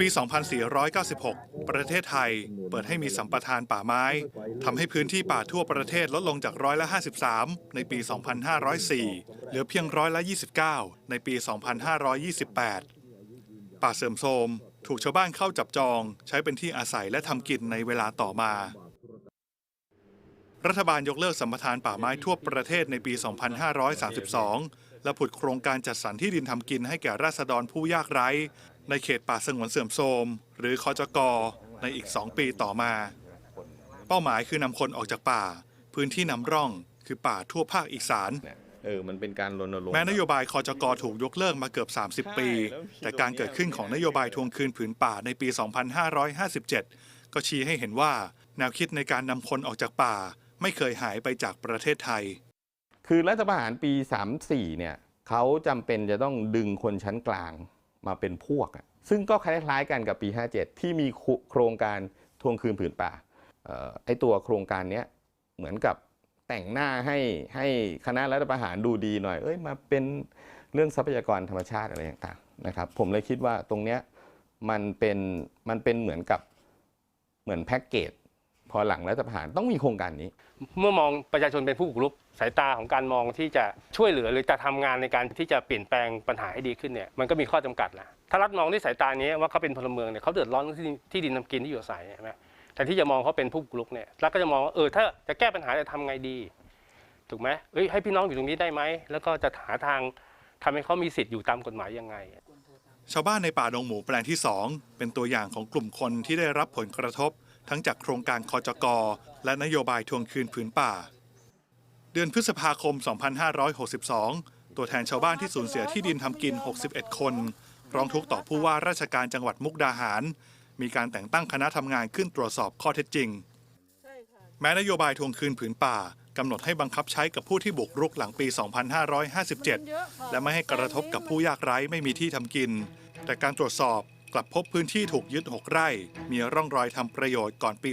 ปี 2496 ประเทศไทยเปิดให้มีสัมปทานป่าไม้ทำให้พื้นที่ป่าทั่วประเทศลดลงจากร้อยละ 53 ในปี 2504 เหลือเพียงร้อยละ 29 ในปี 2528 ป่าเสื่อมโทรมถูกชาวบ้านเข้าจับจอง ใช้เป็นที่อาศัยและทำกินในเวลาต่อมา รัฐบาลยกเลิกสัมปทานป่าไม้ทั่วประเทศในปี 2532 และผุดโครงการจัดสรรที่ดินทำกินให้แก่ราษฎรผู้ยากไร้ ในเขตป่าสงวนเสื่อมโทรม หรือคอจกในอีก 2 ปีต่อมา เป้าหมายคือนำคนออกจากป่า พื้นที่นำร่องคือป่าทั่วภาคอีสานเนี่ยเออ มันเป็นการรณรงค์แม้นโยบายคอจกถูกยกเลิกมาเกือบ 30 ปี แต่การเกิดขึ้นของนโยบายทวงคืนผืนป่าในปี 2557 ก็ชี้ให้เห็นว่า แนวคิดในการนำคนออกจากป่า ไม่เคยหายไปจากประเทศไทย คือรัฐประหารปี 34เนี่ยเขาจำเป็นจะต้องดึงคนชั้นกลางมาเป็นพวกอะซึ่งก็คล้ายๆกันกับปี 57 ที่มีโครงการทวงคืนผืนป่าออไอตัวโครงการเนี้ยเหมือนกับแต่งหน้าให้ให้คณะรัฐประหารดูดีหน่อย เอ้ยมาเป็นเรื่องทรัพยากรธรรมชาติอะไรต่างๆนะครับ ผมเลยคิดว่าตรงเนี้ยมันเป็นมันเป็นเหมือนกับเหมือนแพ็กเกจ พอหลังรัฐประหารต้องมีโครงการนี้ เมื่อมองประชาชนเป็นผู้บุกรุกสายตาของการมองที่จะช่วยเหลือหรือจะทำงานในการที่จะเปลี่ยนแปลงปัญหาให้ดีขึ้นเนี่ยมันก็มีข้อจำกัดแหละถ้ารัฐมองด้วยสายตานี้ว่าเขาเป็นพลเมืองเนี่ยเขาเดือดร้อนที่ที่ดินทำกินที่อยู่อาศัยใช่ไหมแต่ที่จะมองเขาเป็นผู้บุกรุกเนี่ยรัฐก็จะมองว่าเออถ้าจะแก้ปัญหาจะทำไงดี ถูกไหมเอ้ยให้พี่น้องอยู่ตรงนี้ได้ไหมแล้วก็จะหาทางทำให้เขามีสิทธิ์อยู่ตามกฎหมายยังไงชาวบ้านในป่าดงหมูแปลงที่ 2 เป็นตัวอย่างของกลุ่มคนที่ได้รับผลกระทบ ทั้งจากโครงการคอจกและนโยบายทวงคืนผืนป่า เดือนพฤษภาคม 2562 ตัวแทนชาวบ้านที่สูญเสียที่ดินทำกิน 61 คน ร้องทุกข์ต่อผู้ว่าราชการจังหวัดมุกดาหาร มีการแต่งตั้งคณะทำงานขึ้นตรวจสอบข้อเท็จจริง แม้นโยบายทวงคืนผืนป่ากำหนดให้บังคับใช้กับผู้ที่บุกรุกหลังปี 2557 และไม่ให้กระทบกับผู้ยากไร้ไม่มีที่ทำกิน แต่การตรวจสอบ กลับพบพื้นที่ถูกยึด 6 ไร่ มีร่องรอยทำประโยชน์ก่อนปี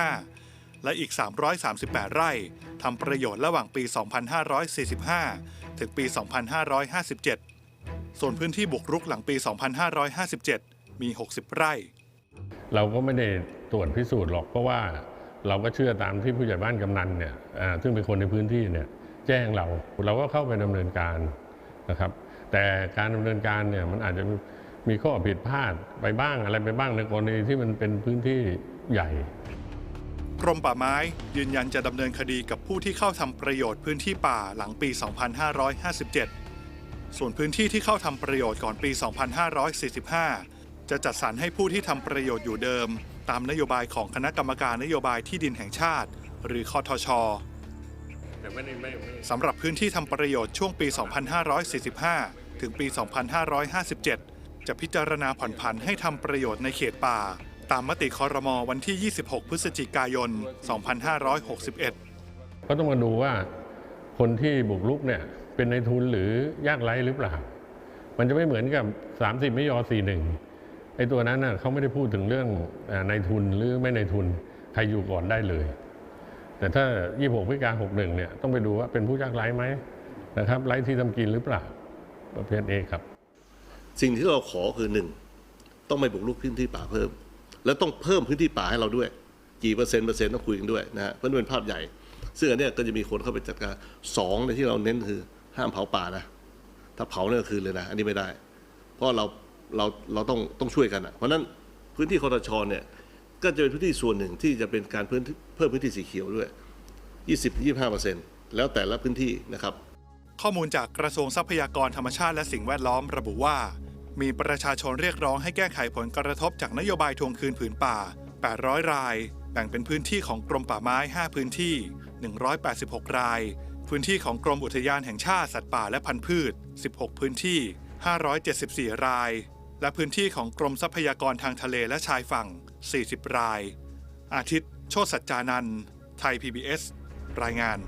2545 และอีก 338 ไร่ทำประโยชน์ระหว่างปี 2545 ถึงปี 2557 ส่วนพื้นที่บุกรุกหลังปี 2557 มี 60 ไร่ เราก็ไม่ได้ตรวจพิสูจน์หรอกเพราะว่าเราก็เชื่อตามที่ผู้ใหญ่บ้านกำนันเนี่ยซึ่งเป็นคนในพื้นที่เนี่ยแจ้งเราเราก็เข้าไปดำเนินการนะครับ แต่การดำเนินการเนี่ยมันอาจจะ มีข้อผิดพลาดไปบ้างอะไรไปบ้างในกรณีที่มันเป็นพื้นที่ใหญ่ กรมป่าไม้ยืนยันจะดำเนินคดีกับผู้ที่เข้าทำประโยชน์พื้นที่ป่าหลังปี 2557 ส่วนพื้นที่ที่เข้าทำประโยชน์ก่อนปี 2545 จะจัดสรรให้ผู้ที่ทำประโยชน์อยู่เดิม ตามนโยบายของคณะกรรมการนโยบายที่ดินแห่งชาติ หรือคอทชสำหรับพื้นที่ทำประโยชน์ช่วงปี 2545 ถึงปี 2557 จะพิจารณาผ่อนผันให้ทำประโยชน์ในเขตป่า ตามมติคอรมอวันที่ 26 พฤศจิกายน 2561 ก็ต้องมาดูว่าคนที่บุกรุกเนี่ยเป็นในทุนหรือยากไร้หรือเปล่า มันจะไม่เหมือนกับ 30 ไม่ยอ 41 ไอ้ตัวนั้นน่ะเขาไม่ได้พูดถึงเรื่องในทุนหรือไม่ในทุนใครอยู่ก่อนได้เลย แต่ถ้า 26พฤศจิกา61 เนี่ยต้องไปดูว่าเป็นผู้ยากไร้ไหมนะครับไร้ที่ทำกินหรือเปล่าประเภทเอครับ สิ่งที่เราขอคือหนึ่งต้องไม่บุกรุกพื้นที่ป่าเพิ่ม แล้วต้องเพิ่มพื้นที่ป่าให้เราด้วย กี่เปอร์เซ็นต์เปอร์เซ็นต์ต้องคุยกันด้วยนะฮะเพราะมันเป็นภาพใหญ่ ซึ่งอันนี้ก็จะมีคนเข้าไปจัดการสองในที่เราเน้นคือห้ามเผาป่านะ ถ้าเผาเนี่ยคือเลยนะ อันนี้ไม่ได้ เพราะเราเราเราต้องต้องช่วยกันอะเพราะนั้นพื้นที่คอตชเนี่ยก็จะเป็นพื้นที่ส่วนหนึ่งที่จะเป็นการเพิ่มเพิ่มพื้นที่สีเขียวด้วย 20-25เปอร์เซ็นต์แล้วแต่ละพื้นที่นะครับ ข้อมูลจากกระทรวงทรัพยากรธรรมชาติและสิ่งแวดล้อมระบุว่า มีประชาชนเรียกร้องให้แก้ไขผลกระทบจากนโยบายทวงคืนผืนป่า 800 ราย แบ่งเป็นพื้นที่ของกรมป่าไม้ 5 พื้นที่ 186 ราย พื้นที่ของกรมอุทยานแห่งชาติสัตว์ป่าและพันธุ์พืช 16 พื้นที่ 574 ราย และพื้นที่ของกรมทรัพยากรทางทะเลและชายฝั่ง 40 ราย อาทิตย์ โชติสัจจานันท์ไทย PBS รายงาน